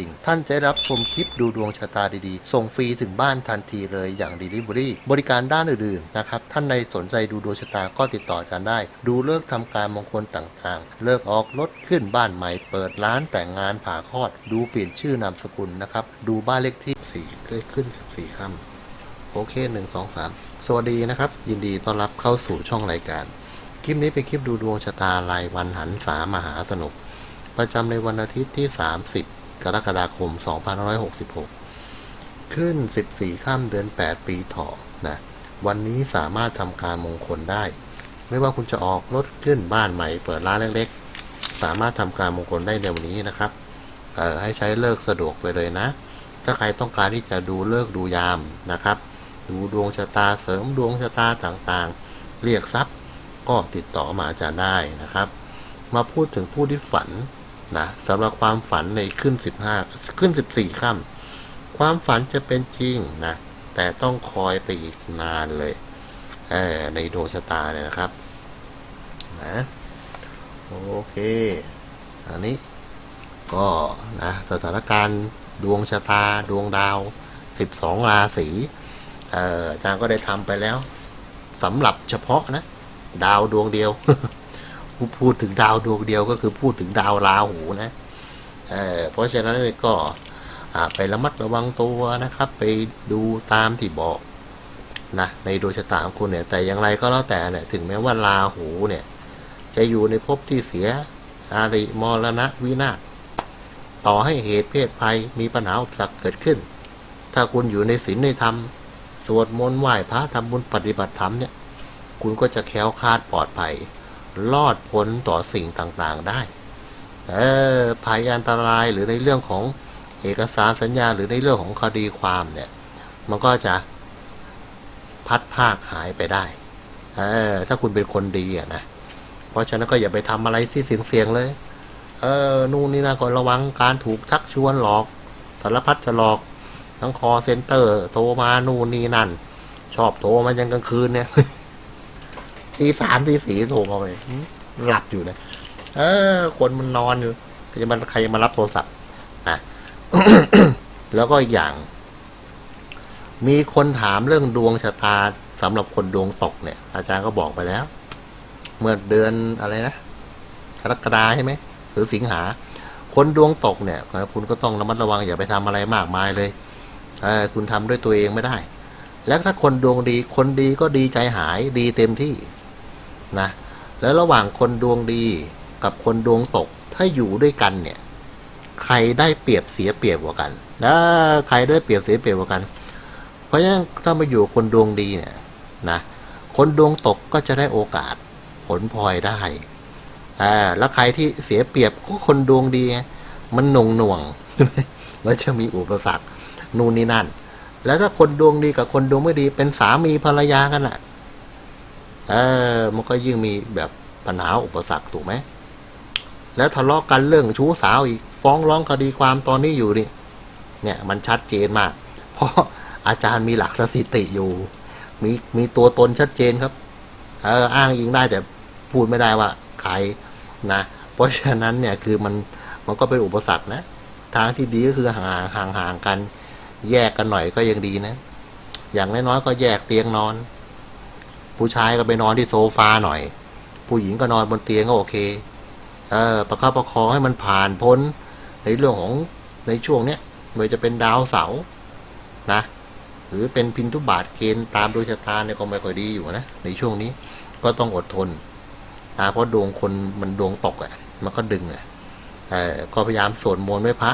ดิ่ง ท่านจะได้รับชมคลิปดูดวงชะตาดีๆ ส่งฟรีถึงบ้านทันทีเลยอย่าง Delivery บริการด้านอื่นๆนะครับ ท่านใดสนใจดูดวงชะตาก็ติดต่ออาจารย์ได้ ดูเลิกษ์ทำการมงคลต่างๆ เลิกออกรถขึ้นบ้านใหม่ เปิดร้านแต่งงานผ่าคลอด ดูเปลี่ยนชื่อนามสกุลนะครับ ดูบ้านเลขที่ 4 ได้ขึ้น 14ค่ำโอเคหนึ่งสองสามสวัสดีนะครับ ยินดีต้อนรับเข้าสู่ช่องรายการ คลิปนี้เป็นคลิปดูดวงชะตารายวันหันษามหาสนุกประจำในวันอาทิตย์ที่ 30 กรกฎาคม 2566 ขึ้น 14 ข้ามเดือน 8 ปีเถาะนะ วันนี้สามารถทำการมงคลได้ ไม่ว่าคุณจะออกรถขึ้นบ้านใหม่ เปิดร้านเล็กๆ สามารถทำการมงคลได้ในวันนี้นะครับ เอ่อให้ใช้เลิกสะดวกไปเลยนะ ถ้าใครต้องการที่จะดูเลิกดูยามนะครับ ดูดวงชะตาเสริมดวงชะตาต่างๆ เรียกทรัพย์ก็ติดต่อมาอาจารย์ได้นะครับ มาพูดถึงผู้ที่ฝัน นะสำหรับความฝันในขึ้น 15 ขึ้น 14ค่ำความฝันจะเป็นจริงนะ แต่ต้องคอยไปอีกนานเลยเออในดวงชะตาเนี่ยนะครับ นะโอเค อันนี้ก็นะสถานการณ์ดวงชะตาดวงดาว 12 ราศีเอออาจารย์ก็ได้ทำไปแล้วสำหรับเฉพาะนะ ดาวดวงเดียว พูดถึงดาวดวงเดียวก็คือพูดถึงดาวราหูนะเเพราะฉะนั้นก็ไประมัดระวังตัวนะครับ ไปดูตามที่บอกนะในดวงชะตาของคุณเนี่ย แต่อย่างไรก็แล้วแต่เนี่ย ถึงแม้ว่าราหูเนี่ย จะอยู่ในภพที่เสียอาริมรณะวินาศต่อให้เหตุเพศภัยมีปัญหาอุปสรรคเกิดขึ้น ถ้าคุณอยู่ในศีลในธรรม สวดมนต์ไหว้พระทำบุญปฏิบัติธรรมเนี่ย คุณก็จะแค้วคาดปลอดภัย รอดพ้นต่อสิ่งต่างๆได้ เออภัยอันตรายหรือในเรื่องของเอกสารสัญญาหรือในเรื่องของคดีความเนี่ย มันก็จะพัดภาคหายไปได้เออถ้าคุณเป็นคนดีอะนะ เพราะฉะนั้นก็อย่าไปทำอะไรที่เสี่ยงๆเลย เออ นู่นนี่นะก็ระวังการถูกชักชวนหลอก สารพัดจะหลอก ทั้งคอเซ็นเตอร์ โทรมา นู่นนี่นั่น ชอบโทรมายังกลางคืนเนี่ย ทีสามทีสี่โทรมาเลยหลับอยู่นะเออ คนมันนอนอยู่จะมันใครจะมารับโทรศัพท์นะแล้วก็อีกอย่าง มีคนถามเรื่องดวงชะตาสำหรับคนดวงตกเนี่ย อาจารย์ก็บอกไปแล้ว เมื่อเดือนอะไรนะกรกฎาใช่ไหมหรือสิงหา คนดวงตกเนี่ยคุณก็ต้องระมัดระวังอย่าไปทำอะไรมากมายเลยเออคุณทำด้วยตัวเองไม่ได้ แล้วถ้าคนดวงดี คนดีก็ดีใจหายดีเต็มที่ นะแล้วระหว่างคนดวงดีกับคนดวงตกถ้าอยู่ด้วยกันเนี่ย ใครได้เปรียบเสียเปรียบกว่ากันนะใครได้เปรียบเสียเปรียบกว่ากัน เพราะฉะนั้นถ้ามาอยู่คนดวงดีเนี่ยนะคนดวงตกก็จะได้โอกาสผลพลอยได้อ่าแล้วใครที่เสียเปรียบก็คนดวงดี มันหน่วงหน่วงแล้วจะมีอุปสรรคนู่นนี่นั่น แล้วถ้าคนดวงดีกับคนดวงไม่ดีเป็นสามีภรรยากันอะ เออมันก็ยิ่งมีแบบปัญหาอุปสรรคถูกไหม แล้วทะเลาะกันเรื่องชู้สาวอีก ฟ้องร้องคดีความตอนนี้อยู่นี่เนี่ย มันชัดเจนมาก เพราะอาจารย์มีหลักสถิติอยู่ มีมีตัวตนชัดเจนครับ เอออ้างอิงได้แต่พูดไม่ได้ว่าใครนะ เพราะฉะนั้นเนี่ยคือมันมันก็เป็นอุปสรรคนะ ทางที่ดีก็คือห่างห่างห่างกัน แยกกันหน่อยก็ยังดีนะ อย่างน้อยๆก็แยกเตียงนอน ผู้ชายก็ไปนอนที่โซฟาหน่อย ผู้หญิงก็นอนบนเตียงก็โอเค เออ ประคับประคองให้มันผ่านพ้น ในเรื่องของในช่วงเนี้ยไม่ว่าจะเป็นดาวเสาร์นะ หรือเป็นพินทุบาทเกณฑ์ตามดวงชะตาเนี่ยก็ไม่ค่อยดีอยู่นะ ในช่วงนี้ก็ต้องอดทนนะเพราะดวงคนมันดวงตกอะ่ะ มันก็ดึงอะ่ะเออก็พยายามสวดมนต์ไว้พระ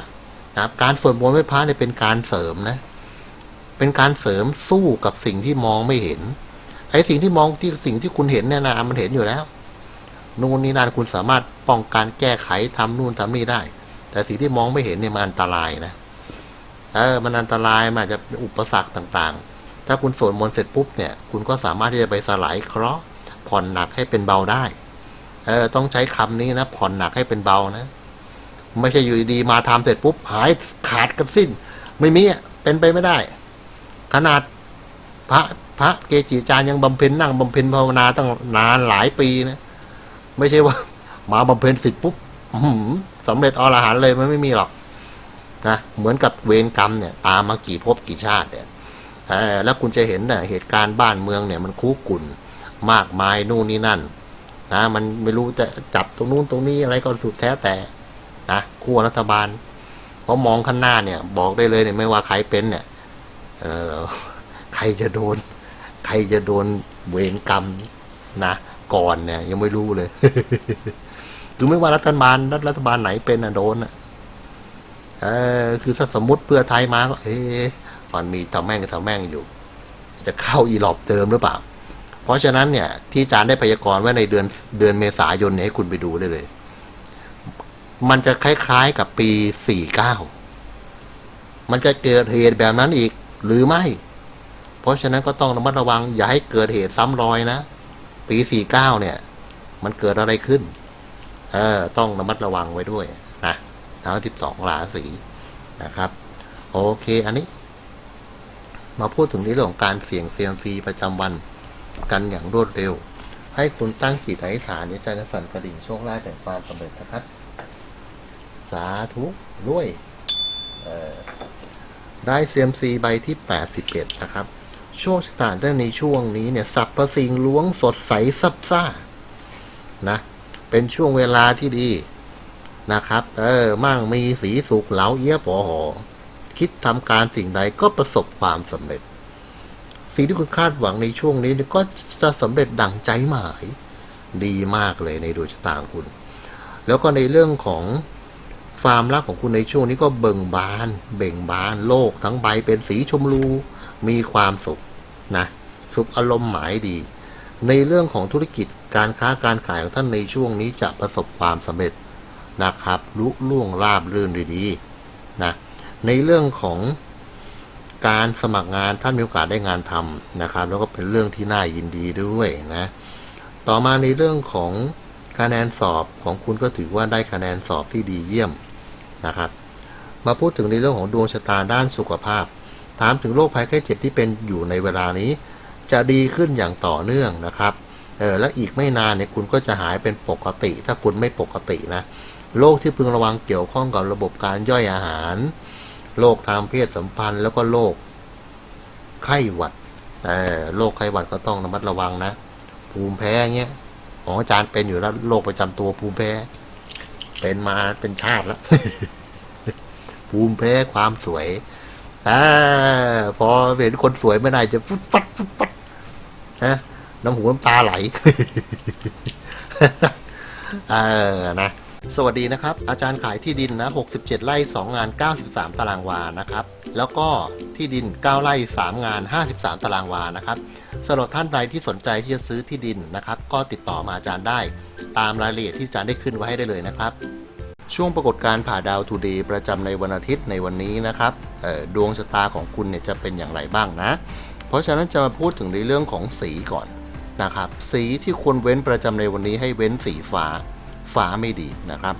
นะการสวดมนต์ไว้พระเนี่ยเป็นการเสริมนะ เป็นการเสริมสู้กับสิ่งที่มองไม่เห็น ไอ้สิ่งที่มองที่สิ่งที่คุณเห็นเนี่ยนะมันเห็นอยู่แล้ว นู่นนี่นั่นคุณสามารถป้องกันแก้ไขทำนู่นทำนี่ได้ แต่สิ่งที่มองไม่เห็นเนี่ยมันอันตรายนะเออมันอันตรายมันอาจจะอุปสรรคต่างๆ ถ้าคุณสวดมนต์เสร็จปุ๊บเนี่ย คุณก็สามารถที่จะไปสลายเคราะห์ผ่อนหนักให้เป็นเบาได้เออต้องใช้คำนี้นะผ่อนหนักให้เป็นเบานะ ไม่ใช่อยู่ดีมาทำเสร็จปุ๊บหายขาดกันสิ้น ไม่มีเป็นไปไม่ได้ ขนาดพระ พระเกจิอาจารย์ยังบำเพ็ญนั่งบำเพ็ญภาวนาตั้งนานหลายปีนะไม่ใช่ว่า มาบำเพ็ญเสร็จปุ๊บอื้อหือสำเร็จอรหันเลยมันไม่มีหรอกนะเหมือนกับเวรกรรมเนี่ย ตามมากี่ภพกี่ชาติเนี่ยแล้วคุณจะเห็นนะเหตุการณ์บ้านเมืองเนี่ยมันคุกุ่นมากมายนู่นนี่นั่นนะมันไม่รู้จะจับตรงนู้นตรงนี้อะไรก็สุดแท้แต่นะขั้วรัฐบาลเพราะมองข้างหน้าเนี่ย บอกได้เลยเนี่ยไม่ว่าใครเป็นเนี่ย เออใครจะโดน ครจะโดนเวรกรรมนะก่อนเนี่ย ยังไม่รู้เลยคือไม่ว่ารัฐบาลรัฐรัฐบาลไหนเป็นอะโดนอะเออคือถ้าสมมติเพื่อไทยมาก็เอ๊ะมันมีทำแม่งทำแม่งอยู่ จะเข้าอีหลอบเติมหรือเปล่า เพราะฉะนั้นเนี่ย ที่อาจารย์ได้พยากรณ์ไว้ในเดือนเดือนเมษายนเนี่ยให้คุณไปดูได้เลย มันจะคล้ายๆกับปี49มันจะเกิดเหตุแบบนั้นอีกหรือไม่ เพราะฉะนั้นก็ต้องระมัดระวังอย่าให้เกิดเหตุซ้ำรอยนะ ปี49เก้าเนี่ย มันเกิดอะไรขึ้น เออ ต้องระมัดระวังไว้ด้วยนะทั้ง12ราศีนะครับ โอเค อันนี้ มาพูดถึงในเรื่องของการเสี่ยงเซียมซีประจำวันกันอย่างรวดเร็ว ให้คุณตั้งจิตอธิษฐานนี่ยจะสั่นกระดิ่งโชคลาภแห่งความสำเร็จนะครับ สาธุด้วยได้เซียมซีใบที่ 81 นะครับ ชคชะตาได้ในช่วงนี้เนี่ยสับประสิงล้วงสดใสซับซ่า นะ เป็นช่วงเวลาที่ดีนะครับ เออ มั่งมีสีสุขเหลาเอี้ยปอหอ คิดทำการสิ่งใดก็ประสบความสำเร็จ สิ่งที่คุณคาดหวังในช่วงนี้ก็จะสำเร็จดั่งใจหมาย ดีมากเลยในดวงชะตาคุณ แล้วก็ในเรื่องของความรักของคุณในช่วงนี้ก็เบิ่งบาน เบ่งบานโลกทั้งใบเป็นสีชมพูมีความสุข นะสุขอารมณ์หมายดี ในเรื่องของธุรกิจการค้าการขายของท่านในช่วงนี้จะประสบความสำเร็จนะครับลุล่วงราบรื่นดีๆนะในเรื่องของการสมัครงานท่านมีโอกาสได้งานทำนะครับ แล้วก็เป็นเรื่องที่น่ายินดีด้วยนะต่อมาในเรื่องของคะแนนสอบของคุณก็ถือว่าได้คะแนนสอบที่ดีเยี่ยมนะครับ มาพูดถึงในเรื่องของดวงชะตาด้านสุขภาพ ถามถึงโรคภัยไข้เจ็บที่เป็นอยู่ในเวลานี้ จะดีขึ้นอย่างต่อเนื่องนะครับเออและอีกไม่นานเนี่ยคุณก็จะหายเป็นปกติ ถ้าคุณไม่ปกตินะโรคที่พึงระวังเกี่ยวข้องกับระบบการย่อยอาหารโรคทางเพศสัมพันธ์ แล้วก็โรคไข้หวัดเออโรคไข้หวัดก็ต้องระมัดระวังนะภูมิแพ้เงี้ยของอาจารย์เป็นอยู่แล้วโรคประจำตัวภูมิแพ้ เป็นมาเป็นชาติแล้วภูมิแพ้ความสวย อาพอเห็นคนสวยไม่ได้จะฟุดฟัดฟุดฟัดนะน้ำหูน้ำตาไหลเออนะสวัสดีนะครับ อาจารย์ขายที่ดินนะ 67 ไร่ 2 งาน 93 ตารางวานะครับ แล้วก็ที่ดิน 9 ไร่ 3 งาน 53 ตารางวานะครับสำหรับท่านใดที่สนใจที่จะซื้อที่ดินนะครับ ก็ติดต่อมาอาจารย์ได้ ตามรายละเอียดที่อาจารย์ได้ขึ้นไว้ให้ได้เลยนะครับ ช่วงปรากฏการณ์ผ่าดาวทูเดย์ประจำในวันอาทิตย์ในวันนี้นะครับดวงชะตาของคุณเนี่ยจะเป็นอย่างไรบ้างนะ เพราะฉะนั้นจะมาพูดถึงในเรื่องของสีก่อนนะครับ สีที่ควรเว้นประจำในวันนี้ให้เว้นสีฟ้า ฟ้าไม่ดีนะครับ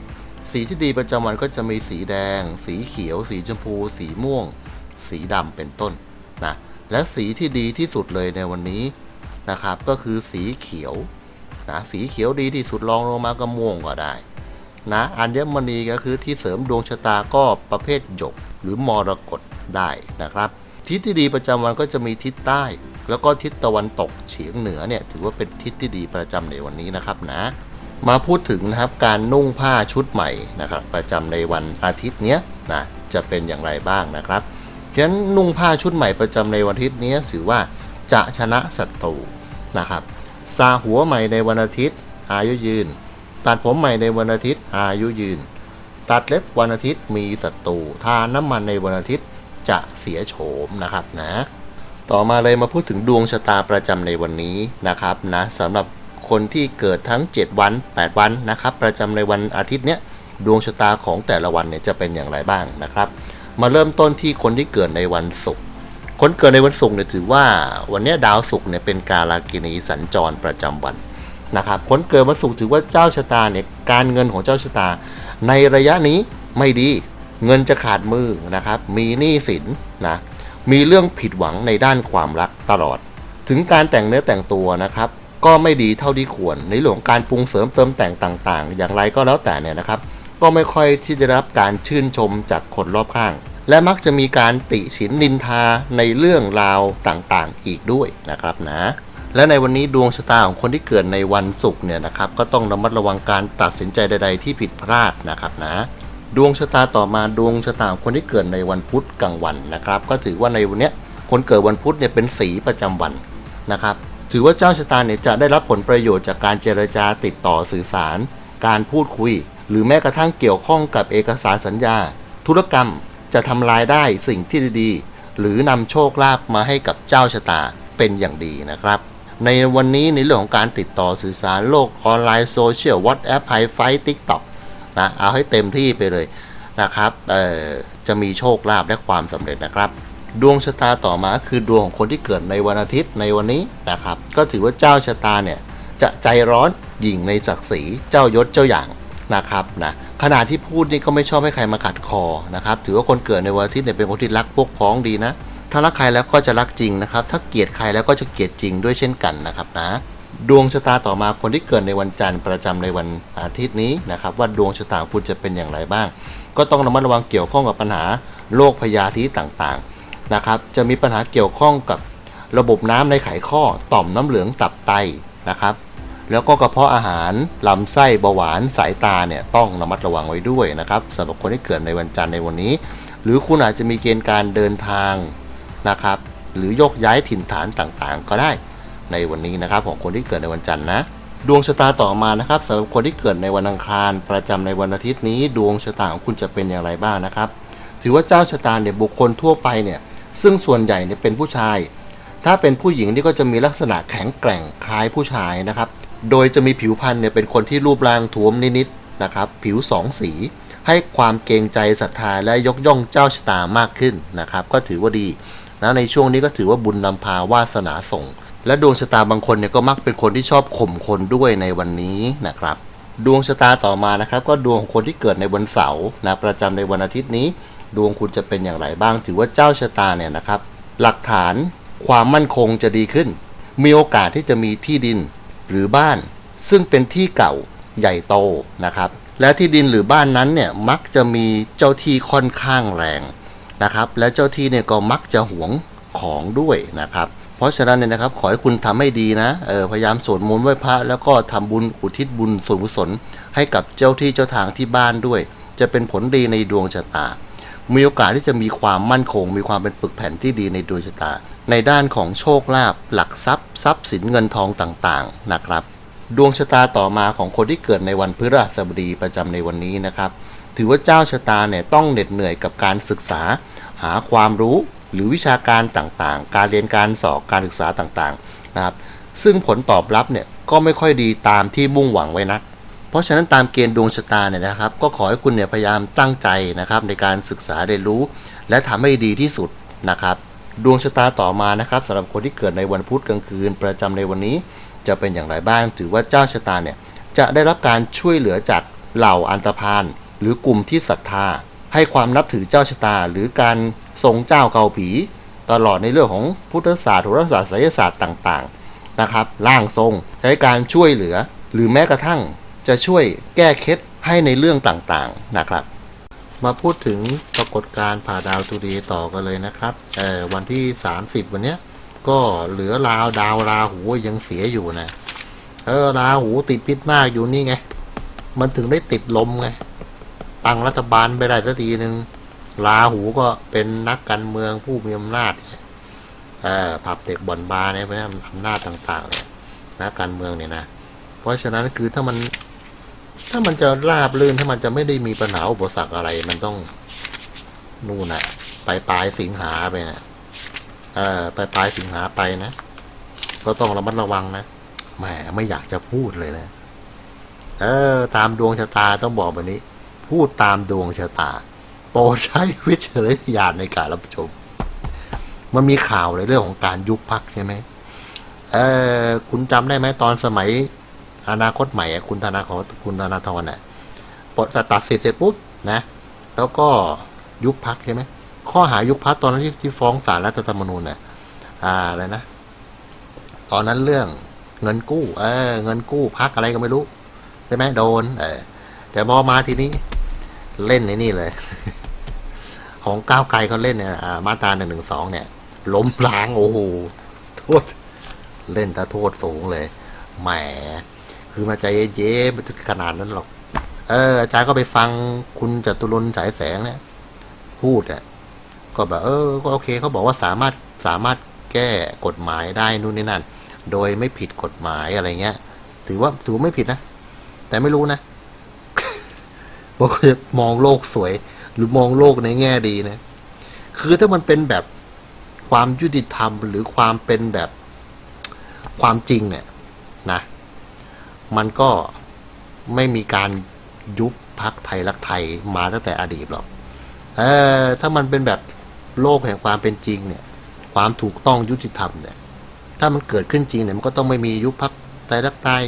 สีที่ดีประจำวันก็จะมีสีแดง สีเขียว สีชมพู สีม่วง สีดำเป็นต้นนะและสีที่ดีที่สุดเลยในวันนี้นะครับ ก็คือสีเขียวนะสีเขียวดีที่สุดรองลงมาก็ม่วงก็ได้ นะอัญมณีก็คือที่เสริมดวงชะตาก็ประเภทหยก หรือมรกตได้นะครับ ทิศที่ดีประจำวันก็จะมีทิศใต้ แล้วก็ทิศตะวันตกเฉียงเหนือเนี่ยถือว่าเป็นทิศที่ดีประจำในวันนี้นะครับนะมาพูดถึงนะครับการนุ่งผ้าชุดใหม่นะครับประจำในวันอาทิตย์เนี้ยนะจะเป็นอย่างไรบ้างนะครับฉะนั้นนุ่งผ้าชุดใหม่ประจำในวันอาทิตย์นี้ถือว่าจะชนะศัตรูนะครับซาหัวใหม่ในวันอาทิตย์อายุยืน ตัดผมใหม่ในวันอาทิตย์อายุยืน ตัดเล็บวันอาทิตย์มีศัตรูทาน้ำมันในวันอาทิตย์จะเสียโฉมนะครับนะ ต่อมาเลยมาพูดถึงดวงชะตาประจำในวันนี้นะครับนะสำหรับคนที่เกิดทั้ง 7 วัน 8 วันนะครับ ประจำในวันอาทิตย์เนี้ยดวงชะตาของแต่ละวันเนี่ยจะเป็นอย่างไรบ้างนะครับ มาเริ่มต้นที่คนที่เกิดในวันศุกร์คนเกิดในวันศุกร์เนี่ยถือว่าวันเนี้ยดาวศุกร์เนี่ยเป็นกาลกินีสัญจรประจำวัน นะครับคนเกิดวันศุกร์ถือว่าเจ้าชะตาเนี่ยการเงินของเจ้าชะตา ในระยะนี้ไม่ดีเงินจะขาดมือนะครับ มีหนี้สินนะมีเรื่องผิดหวังในด้านความรักตลอด ถึงการแต่งเนื้อแต่งตัวนะครับ ก็ไม่ดีเท่าที่ควร ในเรื่องของการปรุงเสริมเติมแต่งต่างๆ อย่างไรก็แล้วแต่เนี่ยนะครับ ก็ไม่ค่อยที่จะรับการชื่นชมจากคนรอบข้าง และมักจะมีการติฉินนินทาในเรื่องราวต่างๆ อีกด้วยนะครับนะ และในวันนี้ดวงชะตาของคนที่เกิดในวันศุกร์เนี่ยนะครับก็ต้องระมัดระวังการตัดสินใจใด ๆ ที่ผิดพลาดนะครับนะดวงชะตาต่อมาดวงชะตาของคนที่เกิดในวันพุธกลางวันนะครับ ก็ถือว่าในวันนี้คนเกิดวันพุธเนี่ยเป็นสีประจำวันนะครับ ถือว่าเจ้าชะตาเนี่ยจะได้รับผลประโยชน์จากการเจรจาติดต่อสื่อสาร การพูดคุย หรือแม้กระทั่งเกี่ยวข้องกับเอกสารสัญญา ธุรกรรมจะทำลายได้สิ่งที่ดีๆหรือนำโชคลาภมาให้กับเจ้าชะตาเป็นอย่างดีนะครับ ในวันนี้ในเรื่องของการติดต่อสื่อสารโลกออนไลน์โซเชียลวอทแอปไฮไฟทิกต็อกนะเอาให้เต็มที่ไปเลยนะครับจะมีโชคลาภและความสำเร็จนะครับ ดวงชะตาต่อมาคือดวงของคนที่เกิดในวันอาทิตย์ในวันนี้นะครับ ก็ถือว่าเจ้าชะตาเนี่ยจะใจร้อนหยิ่งในศักดิ์ศรีเจ้ายศเจ้าอย่างนะครับนะขณะที่พูดนี่ก็ไม่ชอบให้ใครมาขัดคอนะครับ ถือว่าคนเกิดในวันอาทิตย์เนี่ยเป็นคนที่รักพวกพ้องดีนะ ถ้ารักใครแล้วก็จะรักจริงนะครับ ถ้าเกลียดใครแล้วก็จะเกลียดจริงด้วยเช่นกันนะครับนะ ดวงชะตาต่อมาคนที่เกิดในวันจันทร์ประจำในวันอาทิตย์นี้นะครับว่าดวงชะตาคุณจะเป็นอย่างไรบ้าง ก็ต้องระมัดระวังเกี่ยวข้องกับปัญหาโรคพยาธิต่างๆนะครับ จะมีปัญหาเกี่ยวข้องกับระบบน้ำในไขข้อต่อมน้ำเหลืองตับไตนะครับ แล้วก็กระเพาะอาหารลำไส้เบาหวานสายตาเนี่ยต้องระมัดระวังไว้ด้วยนะครับสำหรับคนที่เกิดในวันจันทร์ในวันนี้ หรือคุณอาจจะมีเกณฑ์การเดินทาง นะครับ หรือโยกย้ายถิ่นฐานต่างๆ ก็ได้ในวันนี้นะครับของคนที่เกิดในวันจันทร์นะ ดวงชะตาต่อมานะครับสำหรับคนที่เกิดในวันอังคารประจำในวันอาทิตย์นี้ ดวงชะตาของคุณจะเป็นอย่างไรบ้างนะครับ ถือว่าเจ้าชะตาเนี่ยบุคคลทั่วไปเนี่ยซึ่งส่วนใหญ่เนี่ยเป็นผู้ชาย ถ้าเป็นผู้หญิงนี่ก็จะมีลักษณะแข็งแกร่งคล้ายผู้ชายนะครับ โดยจะมีผิวพรรณเนี่ยเป็นคนที่รูปร่างท้วมนิดๆนะครับ ผิวสองสี ให้ความเกรงใจศรัทธาและยกย่องเจ้าชะตามากขึ้นนะครับ ก็ถือว่าดี นะในช่วงนี้ก็ถือว่าบุญนำพาวาสนาส่ง และดวงชะตาบางคนเนี่ยก็มักเป็นคนที่ชอบข่มคนด้วยในวันนี้นะครับ ดวงชะตาต่อมานะครับ ก็ดวงของคนที่เกิดในวันเสาร์นะประจำในวันอาทิตย์นี้ ดวงคุณจะเป็นอย่างไรบ้าง ถือว่าเจ้าชะตาเนี่ยนะครับ หลักฐานความมั่นคงจะดีขึ้น มีโอกาสที่จะมีที่ดินหรือบ้าน ซึ่งเป็นที่เก่าใหญ่โตนะครับ และที่ดินหรือบ้านนั้นเนี่ยมักจะมีเจ้าที่ค่อนข้างแรง นะครับ และเจ้าที่เนี่ยก็มักจะหวงของด้วยนะครับ เพราะฉะนั้นเนี่ยนะครับขอให้คุณทำให้ดีนะเออพยายามสวดมนต์ไหว้พระแล้วก็ทำบุญอุทิศบุญส่วนกุศลให้กับเจ้าที่เจ้าทางที่บ้านด้วย จะเป็นผลดีในดวงชะตา มีโอกาสที่จะมีความมั่นคง มีความเป็นปึกแผ่นที่ดีในดวงชะตา ในด้านของโชคลาภหลักทรัพย์ ทรัพย์สินเงินทองต่างๆนะครับ ดวงชะตาต่อมาของคนที่เกิดในวันพฤหัสบดีประจำในวันนี้นะครับ ถือว่าเจ้าชะตาเนี่ยต้องเหน็ดเหนื่อยกับการศึกษา หาความรู้หรือวิชาการต่างๆ การเรียนการสอบการศึกษาต่างๆนะครับซึ่งผลตอบรับเนี่ยก็ไม่ค่อยดีตามที่มุ่งหวังไว้นัก เพราะฉะนั้นตามเกณฑ์ดวงชะตาเนี่ยนะครับ ก็ขอให้คุณเนี่ยพยายามตั้งใจนะครับในการศึกษาเรียนรู้ และทำให้ดีที่สุดนะครับ ดวงชะตาต่อมานะครับสำหรับคนที่เกิดในวันพุธกลางคืน ประจำในวันนี้จะเป็นอย่างไรบ้าง ถือว่าเจ้าชะตาเนี่ยจะได้รับการช่วยเหลือจากเหล่าอันตรพาล หรือกลุ่มที่ศรัทธา ให้ความนับถือเจ้าชะตา หรือการทรงเจ้าเกาผี ตลอดในเรื่องของพุทธศาสตร์โหราศาสตร์ไสยศาสตร์ต่างๆนะครับร่างทรงใช้การช่วยเหลือ หรือแม้กระทั่งจะช่วยแก้เคล็ดให้ในเรื่องต่างๆนะครับ มาพูดถึงปรากฏการณ์ผ่าดาวตุดีต่อกันเลยนะครับเออวันที่ 30 วันเนี้ยก็เหลือราวดาวราหูยังเสียอยู่นะเออราหูติดพิษมากอยู่นี่ไง มันถึงได้ติดลมไง ตั้งรัฐบาลไปได้สักทีหนึ่งราหูก็เป็นนักการเมืองผู้มีอำนาจเออผับเด็กบ่อนบาร์เนี่ยเป็นอำนาจต่างๆเลยนักการเมืองเนี่ยนะ เพราะฉะนั้นคือถ้ามัน ถ้ามันจะราบลื่นถ้ามันจะไม่ได้มีปัญหาอุปสรรคอะไร มันต้องนู่นน่ะปลายปลายสิงหาไปนะเออปลายปลายสิงหาไปนะก็ต้องระมัดระวังนะแหมไม่อยากจะพูดเลยนะ เออ ตามดวงชะตาต้องบอกแบบนี้ พูดตามดวงชะตา โปรดใช้วิจารณญาณในการรับชม มันมีข่าวในเรื่องของการยุบพักใช่ไหมเออคุณจำได้ไหมตอนสมัยอนาคตใหม่คุณธนาครคุณธนาธรน่ะปลดตัดสิทธิ์เสร็จปุ๊บนะ แล้วก็ยุบพักใช่ไหมข้อหายุบพักตอนนั้นที่ที่ฟ้องศาลรัฐธรรมนูญน่ะอ่าอะไรนะ ตอนนั้นเรื่องเงินกู้ เออ เงินกู้พักอะไรก็ไม่รู้ ใช่ไหมโดน เออ แต่พอมาทีนี้ เล่นในนี่เลย ของก้าวไกลเขาเล่นเนี่ยมาตราหนึ่งหนึ่งสองเนี่ย ล้มล้างโอ้โหโทษ เล่นแต่โทษสูงเลยแหมคือมาใจเย็นๆไม่ถึงขนาดนั้นหรอก เอออาจารย์ก็ไปฟังคุณจตุรนฉายแสงเนี่ยพูดอะก็แบบเออก็โอเคเขาบอกว่าสามารถสามารถแก้กฎหมายได้นู่นนี่นั่น โดยไม่ผิดกฎหมายอะไรเงี้ย ถือว่าถือว่าไม่ผิดนะ แต่ไม่รู้นะ ว่าเขาจะมองโลกสวย หรือมองโลกในแง่ดีนะ คือถ้ามันเป็นแบบความยุติธรรมหรือความเป็นแบบความจริงเนี่ยนะ มันก็ไม่มีการยุบพักไทยรักไทยมาตั้งแต่อดีตหรอก เออถ้ามันเป็นแบบโลกแห่งความเป็นจริงเนี่ย ความถูกต้องยุติธรรมเนี่ย ถ้ามันเกิดขึ้นจริงเนี่ยมันก็ต้องไม่มียุบพักไทยรักไทย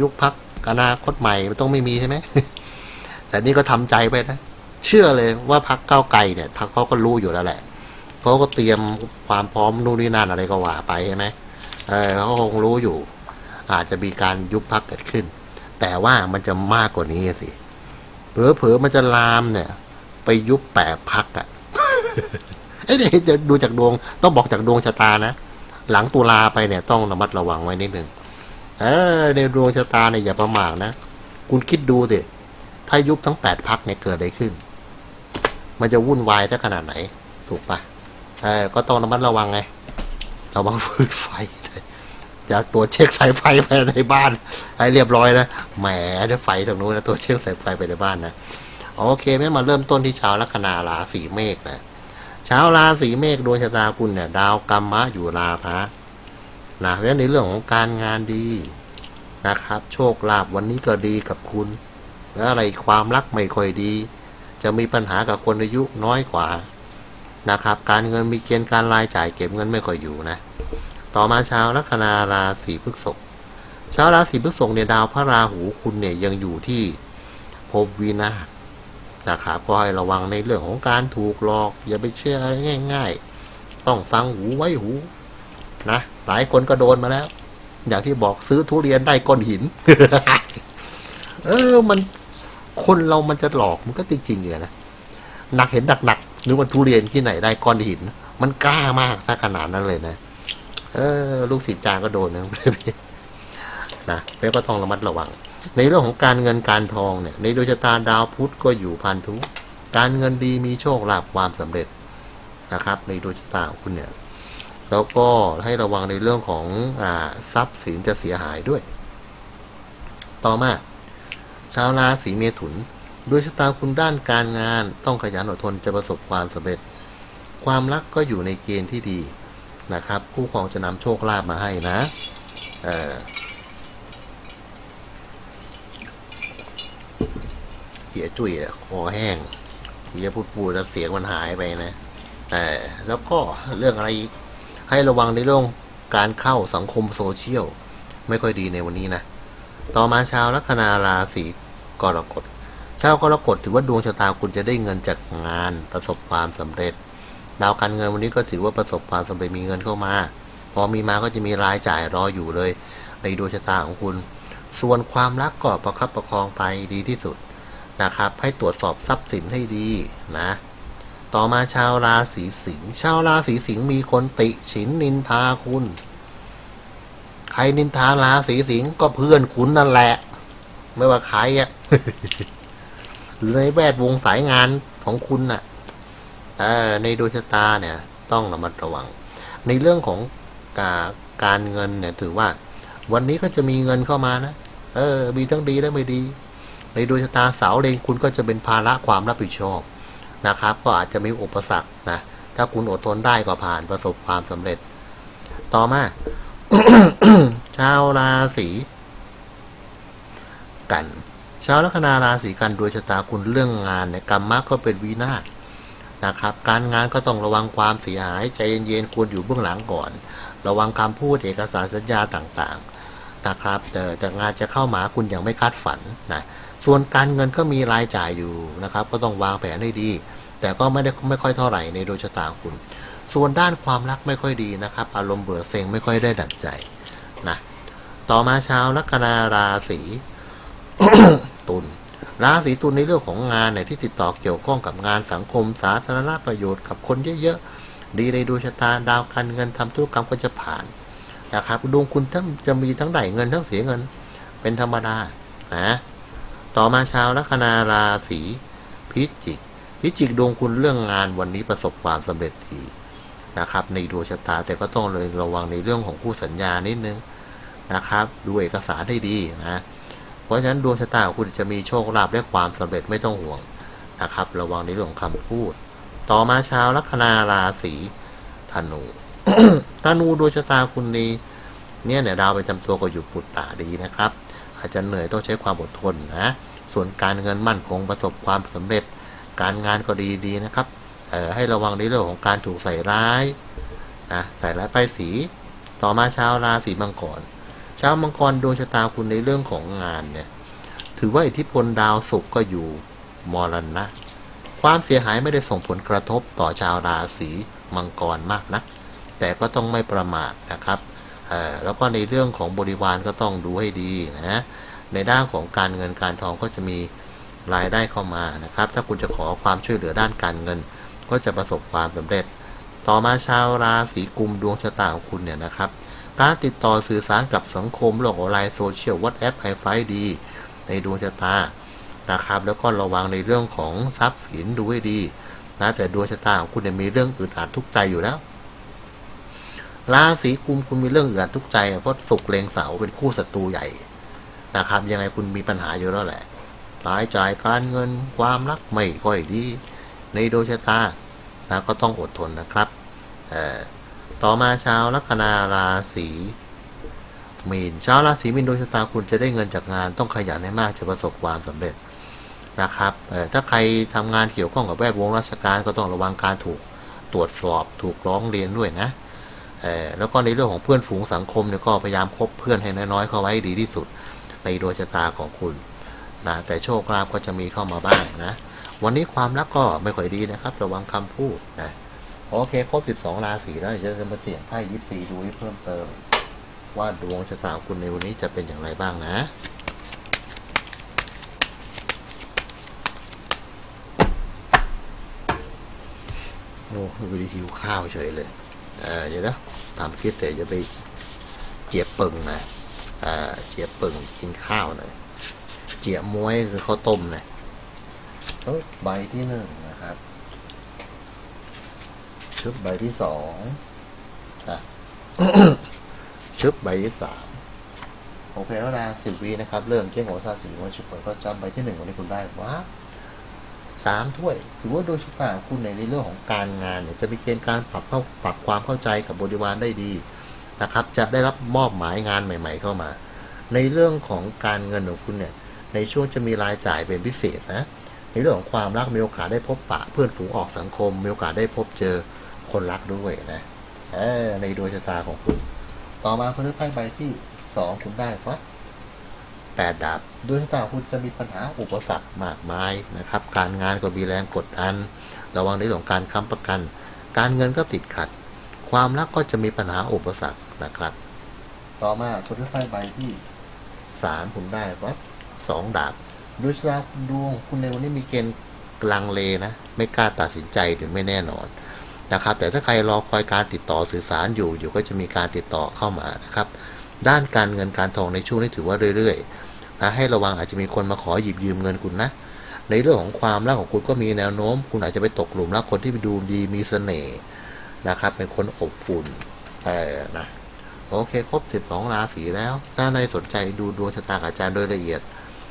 ยุบพักอนาคตใหม่มันต้องไม่มีใช่ไหม แต่นี่ก็ทำใจไปนะเชื่อเลยว่าพักเก้าไกลเนี่ยพักเขาก็รู้อยู่แล้วแหละเขาก็เตรียมความพร้อมนู่นนี่นั่นอะไรก็ว่าไปใช่ไหมเออเขาคงรู้อยู่ อาจจะมีการยุบพักเกิดขึ้น แต่ว่ามันจะมากกว่านี้สิเผลอๆมันจะลามเนี่ย ไปยุบแปดพักอะเอ้ยเดี๋ยวจะดูจากดวงต้องบอกจากดวงชะตานะหลังตุลาไปเนี่ยต้องระมัดระวังไว้นิดหนึ่งเออในดวงชะตาเนี่ยอย่าประมาทนะ คุณคิดดูสิ ถ้ายุบทั้งแปดพักเนี่ยเกิดอะไรขึ้น มันจะวุ่นวายซะขนาดไหน ถูกปะเออก็ต้องระมัดระวังไงระวังฟืนไฟจะตัวเช็คสายไฟไปในบ้านให้เรียบร้อยนะแหมเดี๋ยวไฟตรงนู้นนะตัวเช็คสายไฟไปในบ้านนะโอเคแม่มาเริ่มต้นที่ชาวลัคนาราศีเมษนะชาวราศีเมษดวงชะตาคุณเนี่ย ดาวกรรมะอยู่ราพะนะเพราะงั้นในเรื่องของการงานดีนะครับ โชคลาภวันนี้ก็ดีกับคุณ อะไรความรักไม่ค่อยดี จะมีปัญหากับคนอายุน้อยกว่านะครับ การเงินมีเกณฑ์การรายจ่ายเก็บเงินไม่ค่อยอยู่นะ ต่อมาชาวลัคนาราศีพฤษภชาวราศีพฤษภเนี่ยดาวพระราหูคุณเนี่ยยังอยู่ที่ภพวินาศนะครับก็ให้ระวังในเรื่องของการถูกหลอก อย่าไปเชื่ออะไรง่าย ๆ ต้องฟังหูไว้หูนะหลายคนก็โดนมาแล้ว อย่างที่บอกซื้อทุเรียนได้ก้อนหิน เออ มัน คนเรามันจะหลอกมันก็จริงๆเลยนะหนักเห็นหนักๆหรือว่าทุเรียนที่ไหนได้ก้อนหิน มันกล้ามากถ้าขนาดนั้นเลยนะเออ ลูกศิษย์จางก็โดนนะนะแล้วก็ต้องระมัดระวัง ในเรื่องของการเงินการทองเนี่ย ในดวงชะตาดาวพุธก็อยู่พันธุการเงินดีมีโชคลาภความสำเร็จนะครับ ในดวงชะตาของคุณเนี่ย แล้วก็ให้ระวังในเรื่องของอ่าทรัพย์สินจะเสียหายด้วย ต่อมา ชาวราศีเมถุนดวงชะตาคุณด้านการงานต้องขยันอดทนจะประสบความสำเร็จ ความรักก็อยู่ในเกณฑ์ที่ดีนะครับ คู่ครองจะนำโชคลาภมาให้นะเออเหียจุ้ยคอแห้งเหียพูดพูดแล้วเสียงมันหายไปนะแต่แล้วก็เรื่องอะไรอีกให้ระวังในเรื่องการเข้าสังคมโซเชียลไม่ค่อยดีในวันนี้นะ ต่อมาชาวลัคนาราศีกรกฎ ชาวกรกฎถือว่าดวงชะตาคุณจะได้เงินจากงานประสบความสำเร็จ ดาวการเงินวันนี้ก็ถือว่าประสบความสำเร็จมีเงินเข้ามา พอมีมาก็จะมีรายจ่ายรออยู่เลย ในดวงชะตาของคุณ ส่วนความรักก็ประคับประคองไปดีที่สุดนะครับ ให้ตรวจสอบทรัพย์สินให้ดีนะ ต่อมาชาวราศีสิงห์ ชาวราศีสิงห์มีคนติฉินนินทาคุณ รนินทาราศีสิงห์ก็เพื่อนคุณนั่นแหละ ไม่ว่าใครอะหรือในแวดวงสายงานของคุณน่ะในดวงชะตาเนี่ย ต้องระมัดระวัง ในเรื่องของกาการเงินเนี่ย ถือว่า วันนี้ก็จะมีเงินเข้ามานะเออ มีทั้งดีและไม่ดี ในดวงชะตาเสาเลงคุณก็จะเป็นภาระความรับผิดชอบนะครับ ก็อาจจะมีอุปสรรคนะถ้าคุณอดทนได้ก็ผ่านประสบความสำเร็จ ต่อมา ชาวราศีกัน ชาวลัคนาราศีกันดวงชะตาคุณเรื่องงานเนี่ยกรรมะก็เป็นวินาศนะครับ การงานก็ต้องระวังความเสียหายใจเย็นๆควรอยู่เบื้องหลังก่อน ระวังคำพูดเอกสารสัญญาต่างๆนะครับ แต่แต่งานจะเข้ามาคุณอยังไม่คาดฝันนะส่วนการเงินก็มีรายจ่ายอยู่นะครับ ก็ต้องวางแผนให้ดี แต่ก็ไม่ได้ไม่ค่อยเท่าไหร่ในดวงชะตาคุณ ส่วนด้านความรักไม่ค่อยดีนะครับ อารมณ์เบื่อเซ็งไม่ค่อยได้ดั่งใจนะต่อมาชาวลัคนาราศีตุลราศีตุลในเรื่องของงานเนี่ยที่ติดต่อเกี่ยวข้องกับงานสังคม สาธารณประโยชน์กับคนเยอะๆ ดีในดวงชะตาดาวการเงินทำธุรกรรมก็จะผ่านนะครับดวงคุณทั้งจะมีทั้งได้เงินทั้งเสียเงินเป็นธรรมดานะต่อมาชาวลัคนาราศีพิจิกพิจิกดวงคุณเรื่องงานวันนี้ประสบความสำเร็จดี นะครับ ในดวงชะตาแต่ก็ต้องเลยระวังในเรื่องของคู่สัญญานิดนึงนะครับ ดูเอกสารให้ดีนะเพราะฉะนั้นดวงชะตาของคุณจะมีโชคลาภและความสำเร็จไม่ต้องห่วงนะครับ ระวังในเรื่องของคำพูด ต่อมาชาวลัคนาราศีธนูธนูดวงชะตาคุณนี้เนี่ยเนี่ยดาวประจำตัวก็อยู่ปุตตาดีนะครับ อาจจะเหนื่อยต้องใช้ความอดทนนะ ส่วนการเงินมั่นคงประสบความสำเร็จ การงานก็ดีดีนะครับ ให้ระวังในเรื่องของการถูกใส่ร้ายนะใส่ร้ายป้ายสี ต่อมาชาวราศีมังกรชาวมังกรดวงชะตาคุณในเรื่องของงานเนี่ยถือว่าอิทธิพลดาวศุกร์ก็อยู่มรณะ ความเสียหายไม่ได้ส่งผลกระทบต่อชาวราศีมังกรมากนะแต่ก็ต้องไม่ประมาทนะครับเออแล้วก็ในเรื่องของบริวารก็ต้องดูให้ดีนะในด้านของการเงินการทองก็จะมีรายได้เข้ามานะครับ ถ้าคุณจะขอความช่วยเหลือด้านการเงิน ก็จะประสบความสำเร็จ ต่อมาชาวราศีกุมดวงชะตาของคุณเนี่ยนะครับ การติดต่อสื่อสารกับสังคมโลกออนไลน์โซเชียลวอทแอปไฮไฟดี ในดวงชะตานะครับ แล้วก็ระวังในเรื่องของทรัพย์สินดูให้ดีนะแต่ดวงชะตาของคุณเนี่ยมีเรื่องอึดอัดทุกใจอยู่แล้วราศีกุมคุณมีเรื่องอึดอัดทุกใจเพราะสุกร์เลงเสาเป็นคู่ศัตรูใหญ่นะครับ ยังไงคุณมีปัญหาอยู่แล้วแหละรายจ่ายการเงินความรักไม่ค่อยดี ในดวงชะตานะก็ต้องอดทนนะครับต่อมาชาวลัคนาราศีมีนชาวราศีมีนโดยชะตาคุณจะได้เงินจากงานต้องขยันให้มากจะประสบความสำเร็จนะครับถ้าใครทำงานเกี่ยวข้องกับแวดวงราชการก็ต้องระวังการถูกตรวจสอบถูกร้องเรียนด้วยนะแล้วก็ในเรื่องของเพื่อนฝูงสังคมเนี่ยก็พยายามคบเพื่อนให้น้อยๆเข้าไว้ดีที่สุด ในดวงชะตาของคุณนะแต่โชคลาภก็จะมีเข้ามาบ้างนะ วันนี้ความรักก็ไม่ค่อยดีนะครับ ระวังคำพูดนะโอเคครบ 12 ราศีแล้วเดี๋ยวจะมาเสี่ยงไพ่ยิปซีดูให้เพิ่มเติม ว่าดวงชะตาคุณในวันนี้จะเป็นอย่างไรบ้างนะโอ้ดูดิหิวข้าวเฉยเลยเออเดี๋ยวนะทำคิดแต่จะไปเจียบปึงนะอ่าเจียบปึงกินข้าวหน่อยเจียบม้วยคือข้าวต้มนะ เอ้ยใบที่หนึ่งนะครับ ชุดใบที่สองนะชุดใบที่สามโอเคแล้วนะสิบวีนะครับ เริ่มเจ้งหัวซาสีวันชุดเปิดก็จำใบที่หนึ่งวันนี้คุณได้ว้าสามถ้วย ถือว่าโดยชุดของคุณในเรื่องของการงานเนี่ยจะมีเกณฑ์การปรับเข้าปรับความเข้าใจกับบริวารได้ดีนะครับ จะได้รับมอบหมายงานใหม่ ๆ เข้ามา ในเรื่องของการเงินของคุณเนี่ย ในช่วงจะมีรายจ่ายเป็นพิเศษนะ เรื่องของความรักมีโอกาสได้พบปะ เพื่อนฝูงออกสังคม มีโอกาสได้พบเจอคนรักด้วยนะอในดวงชะตาของคุณ ต่อมาคุณได้ไพ่ใบที่สองคุณได้ครับแปดดาบดวงชะตาคุณจะมีปัญหาอุปสรรคมากมายนะครับ การงานก็มีแรงกดดัน ระวังในเรื่องของการค้ำประกัน การเงินก็ติดขัด ความรักก็จะมีปัญหาอุปสรรคนะครับ ต่อมาคุณได้ไพ่ใบที่สามคุณได้ครับสองดาบ ดวงชะตาดวงคุณในวันนี้มีเกณฑ์ลังเลนะ ไม่กล้าตัดสินใจหรือไม่แน่นอนนะครับ แต่ถ้าใครรอคอยการติดต่อสื่อสารอยู่อยู่ก็จะมีการติดต่อเข้ามานะครับ ด้านการเงินการทองในช่วงนี้ถือว่าเรื่อยๆนะให้ระวังอาจจะมีคนมาขอหยิบยืมเงินคุณนะ ในเรื่องของความรักของคุณก็มีแนวโน้ม คุณอาจจะไปตกหลุมรักคนที่ดูดีมีเสน่ห์นะครับ เป็นคนอบอุ่นเออนะโอเคครบ 12 ราศีแล้ว ถ้าใครสนใจดูดวงชะตาอาจารย์โดยละเอียด